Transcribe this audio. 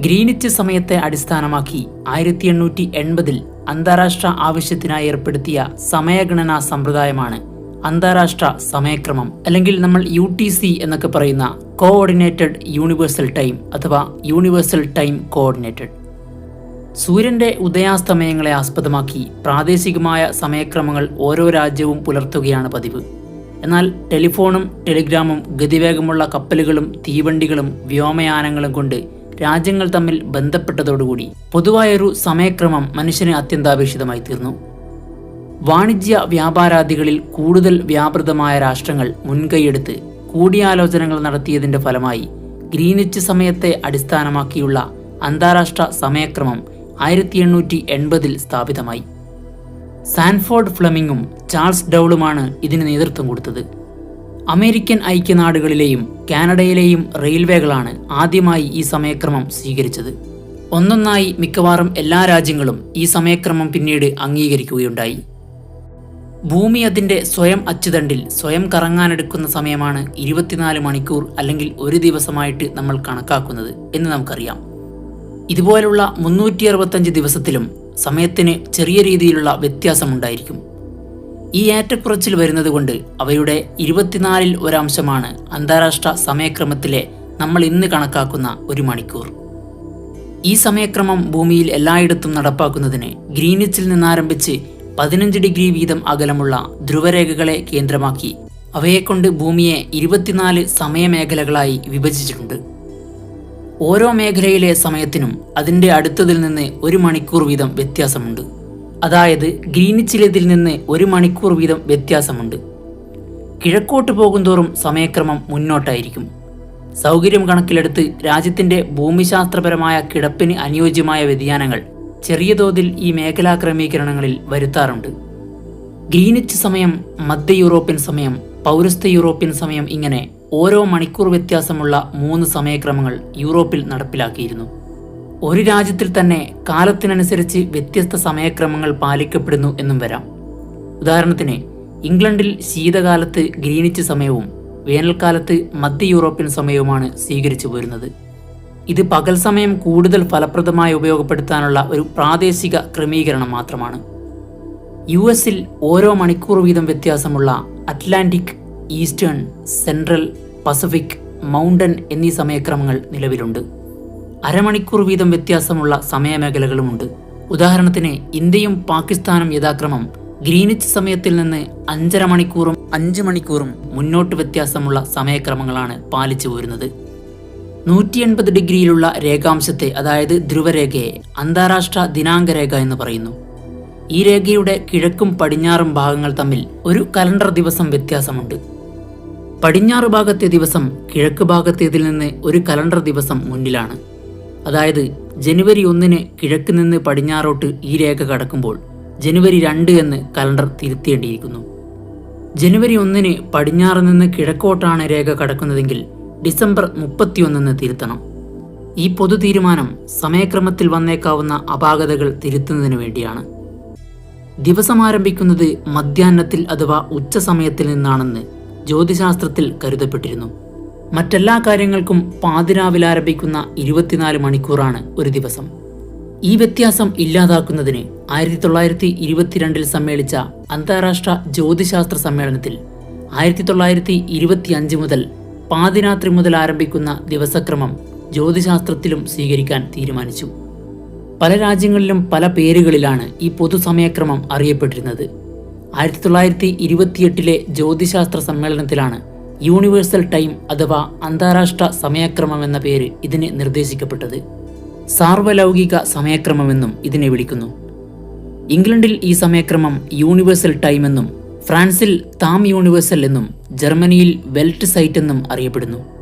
Greenwich സമയത്തെ അടിസ്ഥാനമാക്കി ആയിരത്തി എണ്ണൂറ്റി എൺപതിൽ അന്താരാഷ്ട്ര ആവശ്യത്തിനായി ഏർപ്പെടുത്തിയ സമയഗണനാ സമ്പ്രദായമാണ് അന്താരാഷ്ട്ര സമയക്രമം അല്ലെങ്കിൽ നമ്മൾ യു ടി സി എന്നൊക്കെ പറയുന്ന കോഓർഡിനേറ്റഡ് യൂണിവേഴ്സൽ ടൈം അഥവാ യൂണിവേഴ്സൽ ടൈം കോഓർഡിനേറ്റഡ് സൂര്യന്റെ ഉദയാസ്തമയങ്ങളെ ആസ്പദമാക്കി പ്രാദേശികമായ സമയക്രമങ്ങൾ ഓരോ രാജ്യവും പുലർത്തുകയാണ് പതിവ്. എന്നാൽ ടെലിഫോണും ടെലിഗ്രാമും ഗതിവേഗമുള്ള കപ്പലുകളും തീവണ്ടികളും വ്യോമയാനങ്ങളും കൊണ്ട് രാജ്യങ്ങൾ തമ്മിൽ ബന്ധപ്പെട്ടതോടുകൂടി പൊതുവായൊരു സമയക്രമം മനുഷ്യന് അത്യന്താപേക്ഷിതമായി തീർന്നു. വാണിജ്യ വ്യാപാരാദികളിൽ കൂടുതൽ വ്യാപൃതമായ രാഷ്ട്രങ്ങൾ മുൻകൈയെടുത്ത് കൂടിയാലോചനകൾ നടത്തിയതിന്റെ ഫലമായി ഗ്രീനിച്ച് സമയത്തെ അടിസ്ഥാനമാക്കിയുള്ള അന്താരാഷ്ട്ര സമയക്രമം ആയിരത്തി എണ്ണൂറ്റി എൺപതിൽ സ്ഥാപിതമായി. സാൻഫോർഡ് ഫ്ലമിങ്ങും ചാൾസ് ഡൗളുമാണ് ഇതിന് നേതൃത്വം കൊടുത്തത്. അമേരിക്കൻ ഐക്യനാടുകളിലെയും കാനഡയിലെയും റെയിൽവേകളാണ് ആദ്യമായി ഈ സമയക്രമം സ്വീകരിച്ചത്. ഒന്നൊന്നായി മിക്കവാറും എല്ലാ രാജ്യങ്ങളും ഈ സമയക്രമം പിന്നീട് അംഗീകരിക്കുകയുണ്ടായി. ഭൂമി അതിന്റെ സ്വയം അച്ചുതണ്ടിൽ സ്വയം കറങ്ങാനെടുക്കുന്ന സമയമാണ് ഇരുപത്തിനാല് മണിക്കൂർ അല്ലെങ്കിൽ ഒരു ദിവസമായിട്ട് നമ്മൾ കണക്കാക്കുന്നത് എന്ന് നമുക്കറിയാം. ഇതുപോലുള്ള മുന്നൂറ്റി ദിവസത്തിലും സമയത്തിന് ചെറിയ രീതിയിലുള്ള വ്യത്യാസമുണ്ടായിരിക്കും. ഈ ഏറ്റക്കുറച്ചിൽ വരുന്നത് കൊണ്ട് അവയുടെ ഇരുപത്തിനാലിൽ ഒരംശമാണ് അന്താരാഷ്ട്ര സമയക്രമത്തിലെ നമ്മൾ ഇന്ന് കണക്കാക്കുന്ന ഒരു മണിക്കൂർ. ഈ സമയക്രമം ഭൂമിയിൽ എല്ലായിടത്തും നടപ്പാക്കുന്നതിന് ഗ്രീനിച്ചിൽ നിന്നാരംഭിച്ച് പതിനഞ്ച് ഡിഗ്രി വീതം അകലമുള്ള ധ്രുവരേഖകളെ കേന്ദ്രമാക്കി അവയെക്കൊണ്ട് ഭൂമിയെ ഇരുപത്തിനാല് സമയമേഖലകളായി വിഭജിച്ചിട്ടുണ്ട്. ഓരോ മേഖലയിലെ സമയത്തിനും അതിന്റെ അടുത്തതിൽ നിന്ന് ഒരു മണിക്കൂർ വീതം വ്യത്യാസമുണ്ട്. അതായത് ഗ്രീനിച്ചിലേതിൽ നിന്ന് ഒരു മണിക്കൂർ വീതം വ്യത്യാസമുണ്ട്. കിഴക്കോട്ട് പോകുന്തോറും സമയക്രമം മുന്നോട്ടായിരിക്കും. സൗകര്യം കണക്കിലെടുത്ത് രാജ്യത്തിന്റെ ഭൂമിശാസ്ത്രപരമായ കിടപ്പിന് അനുയോജ്യമായ വ്യതിയാനങ്ങൾ ചെറിയ തോതിൽ ഈ മേഖലാ ക്രമീകരണങ്ങളിൽ വരുത്താറുണ്ട്. ഗ്രീനിച്ച് സമയം മധ്യ യൂറോപ്യൻ സമയം പൗരസ്ത്യ യൂറോപ്യൻ സമയം ഇങ്ങനെ ഓരോ മണിക്കൂർ വ്യത്യാസമുള്ള മൂന്ന് സമയക്രമങ്ങൾ യൂറോപ്പിൽ നടപ്പിലാക്കിയിരുന്നു. ഒരു രാജ്യത്തിൽ തന്നെ കാലത്തിനനുസരിച്ച് വ്യത്യസ്ത സമയക്രമങ്ങൾ പാലിക്കപ്പെടുന്നു എന്നും വരാം. ഉദാഹരണത്തിന് ഇംഗ്ലണ്ടിൽ ശീതകാലത്ത് ഗ്രീനിച്ച് സമയവും വേനൽക്കാലത്ത് മധ്യ യൂറോപ്യൻ സമയവുമാണ് സ്വീകരിച്ചു പോരുന്നത്. ഇത് പകൽ സമയം കൂടുതൽ ഫലപ്രദമായി ഉപയോഗപ്പെടുത്താനുള്ള ഒരു പ്രാദേശിക ക്രമീകരണം മാത്രമാണ്. യു എസിൽ ഓരോ മണിക്കൂർ വീതം വ്യത്യാസമുള്ള Atlantic eastern central Pacific mountain എന്നീ സമയക്രമങ്ങൾ നിലവിലുണ്ട്. അരമണിക്കൂർ വീതം വ്യത്യാസമുള്ള സമയമേഖലകളുമുണ്ട്. ഉദാഹരണത്തിന് ഇന്ത്യയും പാകിസ്ഥാനും യഥാക്രമം ഗ്രീനിച്ച് സമയത്തിൽ നിന്ന് അഞ്ചര മണിക്കൂറും അഞ്ച് മണിക്കൂറും മുന്നോട്ട് വ്യത്യാസമുള്ള സമയക്രമങ്ങളാണ് പാലിച്ചു പോരുന്നത്. നൂറ്റി എൺപത് ഡിഗ്രിയിലുള്ള രേഖാംശത്തെ അതായത് ധ്രുവരേഖയെ അന്താരാഷ്ട്ര ദിനാങ്ക രേഖ എന്ന് പറയുന്നു. ഈ രേഖയുടെ കിഴക്കും പടിഞ്ഞാറും ഭാഗങ്ങൾ തമ്മിൽ ഒരു കലണ്ടർ ദിവസം വ്യത്യാസമുണ്ട്. പടിഞ്ഞാറ് ഭാഗത്തെ ദിവസം കിഴക്ക് ഭാഗത്തേതിൽ നിന്ന് ഒരു കലണ്ടർ ദിവസം മുന്നിലാണ്. അതായത് ജനുവരി ഒന്നിന് കിഴക്ക് നിന്ന് പടിഞ്ഞാറോട്ട് ഈ രേഖ കടക്കുമ്പോൾ ജനുവരി രണ്ട് എന്ന് കലണ്ടർ തിരുത്തേണ്ടിയിരിക്കുന്നു. ജനുവരി ഒന്നിന് പടിഞ്ഞാറ് നിന്ന് കിഴക്കോട്ടാണ് രേഖ കടക്കുന്നതെങ്കിൽ ഡിസംബർ മുപ്പത്തിയൊന്നെന്ന് തിരുത്തണം. ഈ പൊതു തീരുമാനം സമയക്രമത്തിൽ വന്നേക്കാവുന്ന അപാകതകൾ തിരുത്തുന്നതിന് വേണ്ടിയാണ്. ദിവസം ആരംഭിക്കുന്നത് മധ്യാഹ്നത്തിൽ അഥവാ ഉച്ചസമയത്തിൽ നിന്നാണെന്ന് ജ്യോതിശാസ്ത്രത്തിൽ കരുതപ്പെട്ടിരുന്നു. മറ്റെല്ലാ കാര്യങ്ങൾക്കും പാതിരാവിൽ ആരംഭിക്കുന്ന ഇരുപത്തിനാല് മണിക്കൂറാണ് ഒരു ദിവസം. ഈ വ്യത്യാസം ഇല്ലാതാക്കുന്നതിന് ആയിരത്തി തൊള്ളായിരത്തി ഇരുപത്തിരണ്ടിൽ സമ്മേളിച്ച അന്താരാഷ്ട്ര ജ്യോതിശാസ്ത്ര സമ്മേളനത്തിൽ ആയിരത്തി തൊള്ളായിരത്തി ഇരുപത്തി അഞ്ച് മുതൽ പാതിരാത്രി മുതൽ ആരംഭിക്കുന്ന ദിവസക്രമം ജ്യോതിശാസ്ത്രത്തിലും സ്വീകരിക്കാൻ തീരുമാനിച്ചു. പല രാജ്യങ്ങളിലും പല പേരുകളിലാണ് ഈ പൊതുസമയക്രമം അറിയപ്പെട്ടിരുന്നത്. ആയിരത്തി തൊള്ളായിരത്തി ഇരുപത്തിയെട്ടിലെ ജ്യോതിശാസ്ത്ര സമ്മേളനത്തിലാണ് യൂണിവേഴ്സൽ ടൈം അഥവാ അന്താരാഷ്ട്ര സമയക്രമം എന്ന പേര് ഇതിന് നിർദ്ദേശിക്കപ്പെട്ടത്. സാർവലൗകിക സമയക്രമമെന്നും ഇതിനെ വിളിക്കുന്നു. ഇംഗ്ലണ്ടിൽ ഈ സമയക്രമം യൂണിവേഴ്സൽ ടൈം എന്നും ഫ്രാൻസിൽ താം യൂണിവേഴ്സൽ എന്നും ജർമ്മനിയിൽ വെൽറ്റ് സൈറ്റ് എന്നും അറിയപ്പെടുന്നു.